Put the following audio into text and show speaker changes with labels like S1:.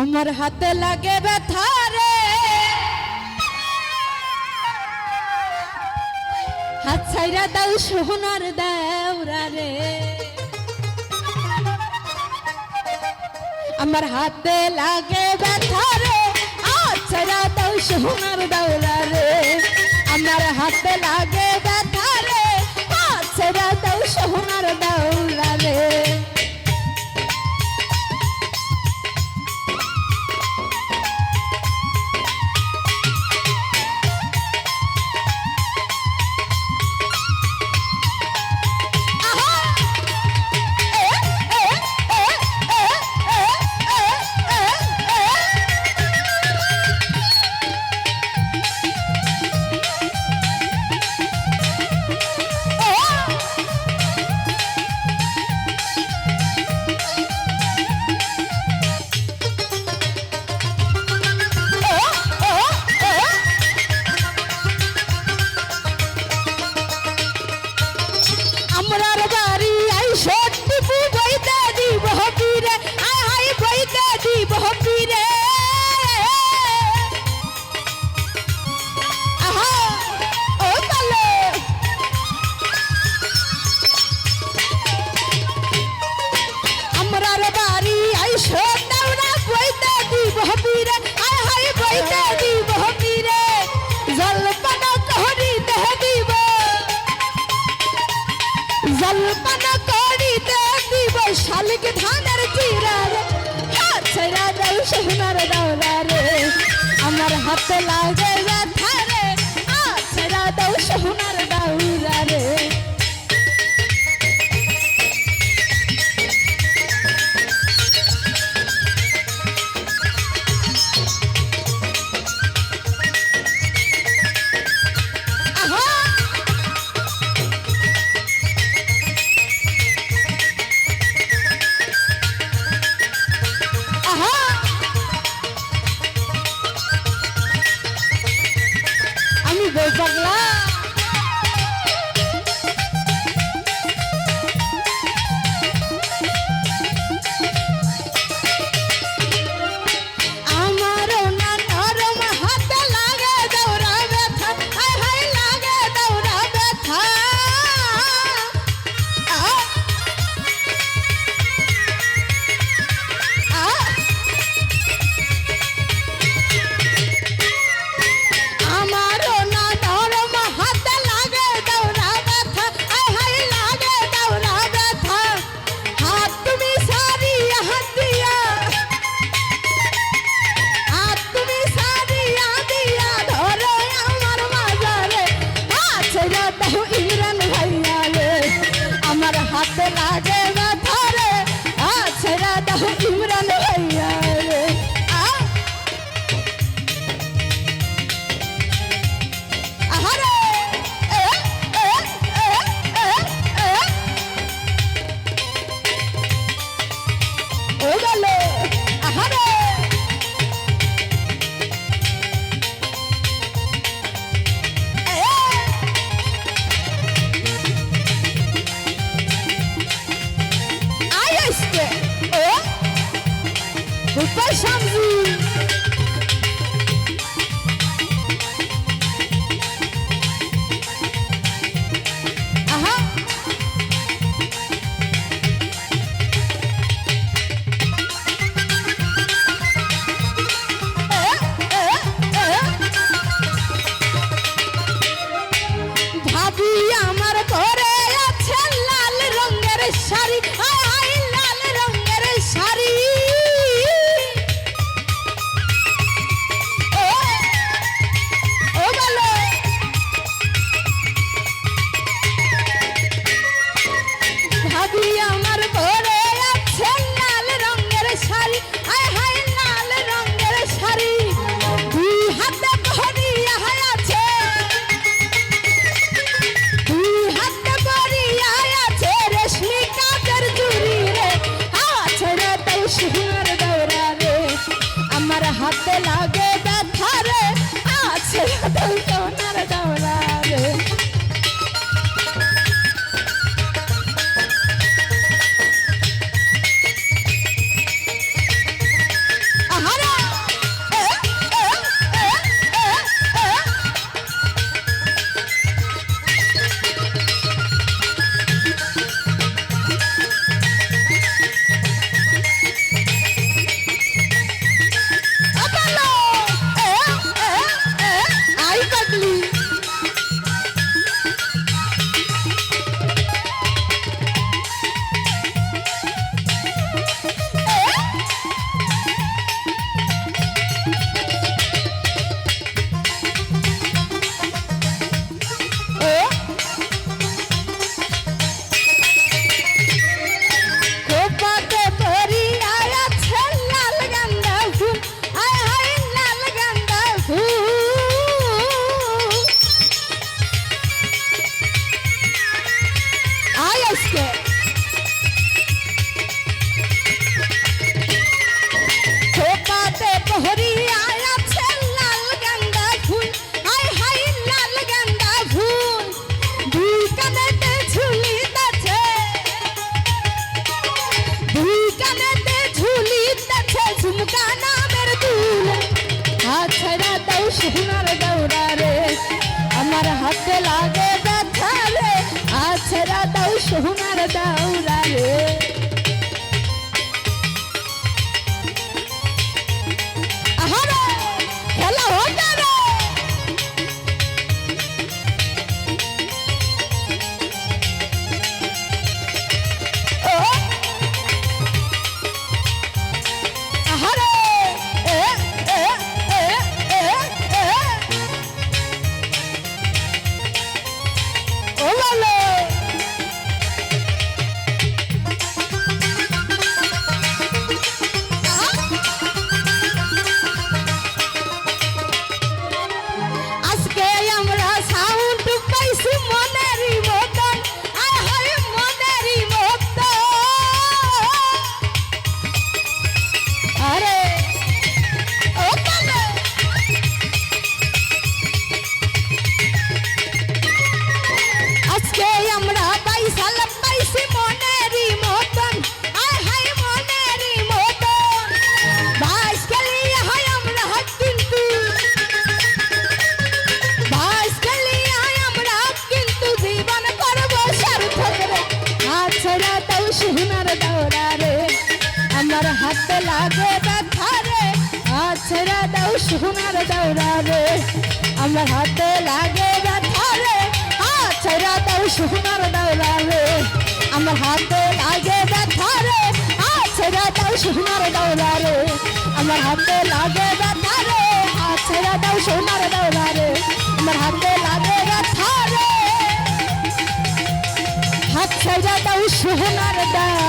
S1: আমার হাতে লাগে ব্যথা রে। হাত ছাইরা দাও সোনার দেওরা রে। আমার হাতে লাগে ব্যথা রে। হাত ছাইরা দাও সোনার দেওরা রে। আমার হাতে লাগে ব্যথা রে। হাত ছাইরা দাও সোনার দেওরা হাতে লাগে ব্যথা রে। আছড়া দাও সোনার দাউরা রে। গো পাগলা দাউরা রে সোনার দৌড়া রে আমার হাতে লাগে ব্যথা রে হাত ছেড়ে দাও সোনার দৌড়া রে আমার হাতে লাগে ব্যথা রে হাত ছেড়ে দাও সোনার দৌড়া রে আমার হাতে লাগে ব্যথা রে হাত ছেড়ে দাও সোনার দৌড়া রে আমার হাতে লাগে ব্যথা রে হাত ছেড়ে দাও সোনার দৌড়া